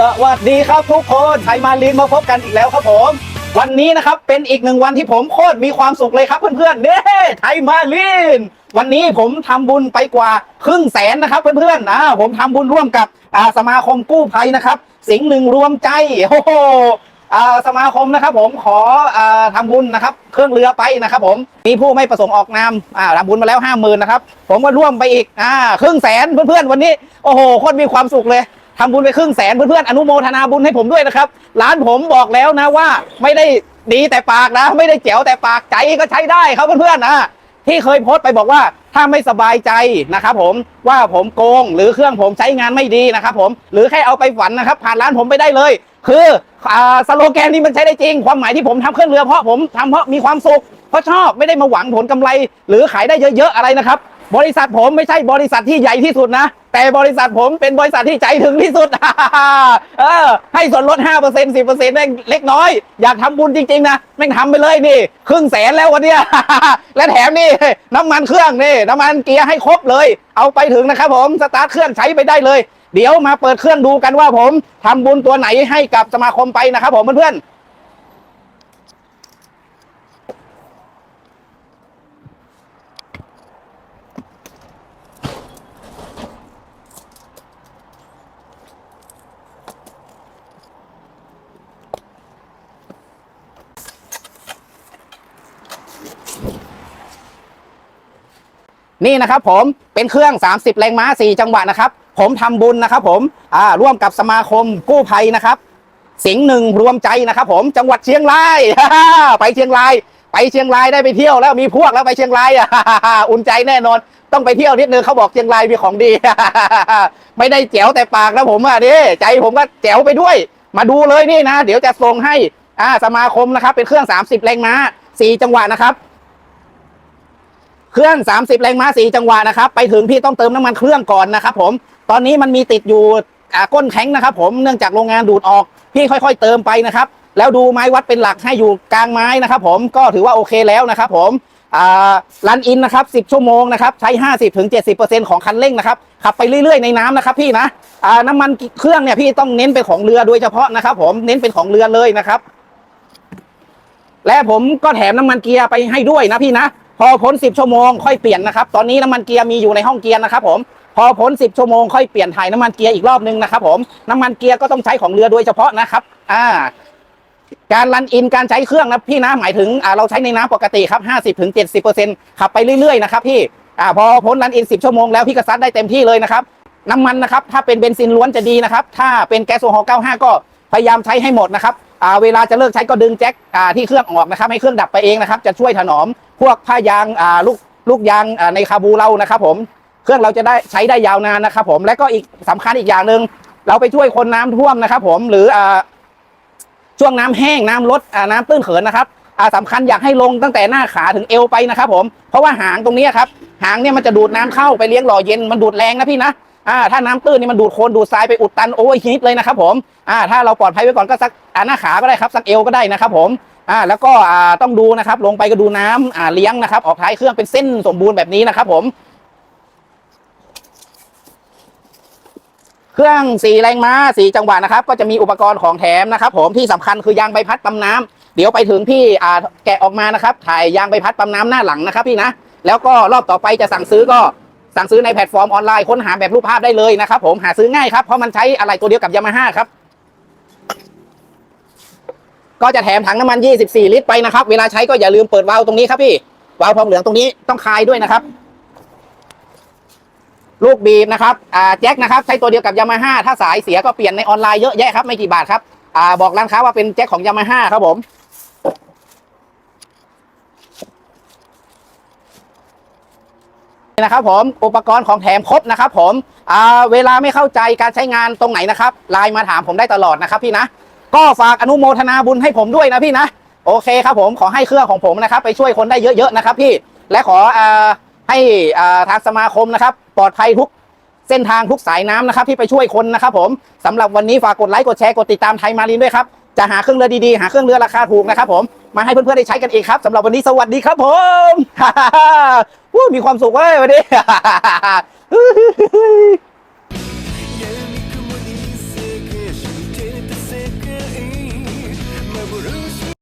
สวัสดีครับทุกคนไทยมาลินมาพบกันอีกแล้วครับผม วันนี้นะครับเป็นอีกหนึ่งวันที่ผมโคตรมีความสุขเลยครับเพื่อนๆเน่ไทยมาลิน วันนี้ผมทำบุญไปกว่าครึ่งแสนนะครับเพื่อนๆนะผมทำบุญร่วมกับสมาคมกู้ภัยนะครับ สิงห์หนึ่งรวมใจโอ้โหอ่าสมาคมนะครับผมขออ่าทำบุญนะครับ เครื่องเรือไปนะครับ ผมมีผู้ไม่ประสงค์ออกนามอ่าทำบุญมาแล้วห้าหมื่นนะครับผมก็ร่วมไปอีกอ่าครึ่งแสนเพื่อนๆวันนี้โอ้โหโคตรมีความสุขเลย ทำบุญไปครึ่งแสนเพื่อนๆอนุโมทนาบุญให้ผมด้วยนะครับ ร้านผมบอกแล้วนะว่าไม่ได้ดีแต่ปากนะ ไม่ได้แจ๋วแต่ปากใจก็ใช้ได้ครับเพื่อนๆนะที่เคยโพสต์ไปบอกว่าถ้าไม่สบายใจนะครับผมว่าผมโกงหรือเครื่องผมใช้งานไม่ดีนะครับผมหรือแค่เอาไปฝันนะครับ ผ่านร้านผมไปได้เลย คืออ่าสโลแกนนี้มันใช้ได้จริง ความหมายที่ผมทำเครื่องเรือเพราะผมทำเพราะมีความสุขเพราะชอบไม่ได้มาหวังผลกำไร หรือขายได้เยอะๆอะไรนะครับ บริษัทผมไม่ใช่บริษัทที่ใหญ่ที่สุดนะ แต่บริษัทผมเป็นบริษัทที่ใจถึงที่สุด เออ ให้ส่วนลด 5% 10%แม่งเล็กน้อย อยากทำบุญจริง ๆ นะ แม่งทำไปเลยนี่ ครึ่งแสนแล้ววันเนี้ย และแถมนี่ น้ำมันเครื่องนี่ น้ำมันเกียร์ให้ครบเลย เอาไปถึงนะครับผม สตาร์ทเครื่องใช้ไปได้เลย เดี๋ยวมาเปิดเครื่องดูกันว่าผมทำบุญตัวไหนให้กับสมาคมไปนะครับผมเพื่อนๆ นี่นะครับผมเป็นเครื่อง 30 แรงม้า 4 จังหวะนะครับ ผมทำบุญนะครับ ผมอ่าร่วมกับสมาคมกู้ภัยนะครับ สิงห์หนึ่งรวมใจนะครับ ผมจังหวัดเชียงรายไปเชียงราย ไปเชียงรายได้ไปเที่ยวแล้วมีพวกแล้วไปเชียงรายอุ่นใจแน่นอน ต้องไปเที่ยวนิดนึงเขาบอกเชียงรายมีของดี ไม่ได้แจ๋วแต่ปากนะผมอะนี่ใจผมก็แจ๋วไปด้วย มาดูเลยนี่นะ เดี๋ยวจะส่งให้อ่าสมาคมนะครับ เป็นเครื่อง 30 แรงม้า 4 จังหวะนะครับ เครื่อง 30 แรงม้า4จังหวะนะครับ ไปถึงพี่ต้องเติมน้ำมันเครื่องก่อนนะครับผม ตอนนี้มันมีติดอยู่ก้นแข็งนะครับ ผมเนื่องจากโรงงานดูดออก พี่ค่อยๆ เติมไปนะครับ แล้วดูไม้วัดเป็นหลักให้อยู่กลางไม้นะครับ ผมก็ถือว่าโอเคแล้วนะครับ ผมรันอินนะครับ10 ชั่วโมงนะครับใช้ 50ถึง70%ของคันเร่งนะครับขับไปเรื่อยๆในน้ำนะครับพี่นะน้ำมันเครื่องเนี่ยพี่ต้องเน้นเป็นของเรือโดยเฉพาะนะครับ ผมเน้นเป็นของเรือเลยนะครับ และผมก็แถมน้ำมันเกียร์ไปให้ด้วยนะพี่นะ พอพ้น10ชั่วโมงค่อยเปลี่ยนนะครับตอนนี้น้ำมันเกียร์มีอยู่ในห้องเกียร์นะครับผมพอพ้น10ชั่วโมงค่อยเปลี่ยนถ่ายน้ำมันเกียร์อีกรอบนึงนะครับผมน้ำมันเกียร์ก็ต้องใช้ของเรือโดยเฉพาะนะครับอ่าการรันอินการใช้เครื่องนะพี่นะหมายถึงอ่าเราใช้ในน้ำปกติครับ50ถึง70%ขับไปเรื่อยๆนะครับพี่อ่าพอพ้นรันอิน 10 ชั่วโมงแล้วพี่ก็ซัดได้เต็มที่เลยนะครับน้ำมันนะครับถ้าเป็นเบนซินล้วนจะดีนะครับถ้าเป็นแก๊สโซฮอล์95 ก็ พยายามใช้ให้หมดนะครับเวลาจะเลิกใช้ก็ดึงแจ็คที่เครื่องออกนะครับ ให้เครื่องดับไปเองนะครับ จะช่วยถนอมพวกผ้ายางลูกลูกยางในคาบูเรานะครับ ผมเครื่องเราจะได้ใช้ได้ยาวนานนะครับ ผมและก็อีกสำคัญอีกอย่างหนึ่งเราไปช่วยคนน้ำท่วมนะครับ ผมหรืออช่วงน้ำแห้งน้ำลดน้ำตื้นเขินนะครับอ่าสำคัญอยากให้ลงตั้งแต่หน้าขาถึงเอวไปนะครับ ผมเพราะว่าหางตรงนี้ครับหางเนี่ยมันจะดูดน้ำเข้าไปเลี้ยงหล่อเย็นมันดูดแรงนะพี่นะ อ่าถ้าน้ำตื้นนี่มันดูดโคลนดูดทรายไปอุดตันโอเวอร์ฮีทเลยนะครับผมอ่าถ้าเราปลอดภัยไว้ก่อนก็สักอ่าหน้าขาก็ได้ครับสักเอวก็ได้นะครับผมอ่าแล้วก็อ่าต้องดูนะครับ ลงไปก็ดูน้ำอ่าเลี้ยงนะครับ ออกท้ายเครื่องเป็นเส้นสมบูรณ์แบบนี้นะครับผมเครื่องสี่แรงม้าสี่จังหวะนะครับ ก็จะมีอุปกรณ์ของแถมนะครับ ผมที่สำคัญคือยางใบพัดปั๊มน้ำเดี๋ยวไปถึงพี่อ่าแกะออกมานะครับ ถ่ายยางใบพัดปั๊มน้ำหน้าหลังนะครับ พี่นะแล้วก็รอบต่อไปจะสั่งซื้อก็ สั่งซื้อในแพลตฟอร์มออนไลน์ค้นหาแบบรูปภาพได้เลยนะครับผมหาซื้อง่ายครับเพราะมันใช้อะไรตัวเดียวกับยามาฮ่าครับก็จะแถมถังน้ำมัน 24 ลิตรไปนะครับ เวลาใช้ก็อย่าลืมเปิดวาล์วตรงนี้ครับพี่ วาล์วทองเหลืองตรงนี้ต้องคลายด้วยนะครับ ลูกบีบนะครับ อ่า แจ็คนะครับ ใช้ตัวเดียวกับยามาฮ่า ถ้าสายเสียก็เปลี่ยนในออนไลน์เยอะแยะครับ ไม่กี่บาทครับ อ่า บอกร้านค้าว่าเป็นแจ็คของยามาฮ่าครับผม นี่นะครับผมอุปกรณ์ของแถมครบนะครับผมเวลาไม่เข้าใจการใช้งานตรงไหนนะครับไลน์มาถามผมได้ตลอดนะครับพี่นะ ก็ฝากอนุโมทนาบุญให้ผมด้วยนะพี่นะ โอเคครับผมขอให้เครื่องของผมนะครับ ไปช่วยคนได้เยอะๆนะครับพี่และขออให้ทางสมาคมนะครับ ปลอดภัยทุกเส้นทางทุกสายน้ำนะครับ ที่ไปช่วยคนนะครับผมสำหรับวันนี้ฝากกดไลค์กดแชร์กดติดตามไทยมารินด้วยครับจะหาเครื่องเรือดีๆหาเครื่องเรือราคาถูกนะครับผม มาให้เพื่อนๆได้ใช้กันอีกครับสำหรับวันนี้สวัสดีครับผมมีความสุขเว้ยวันนี้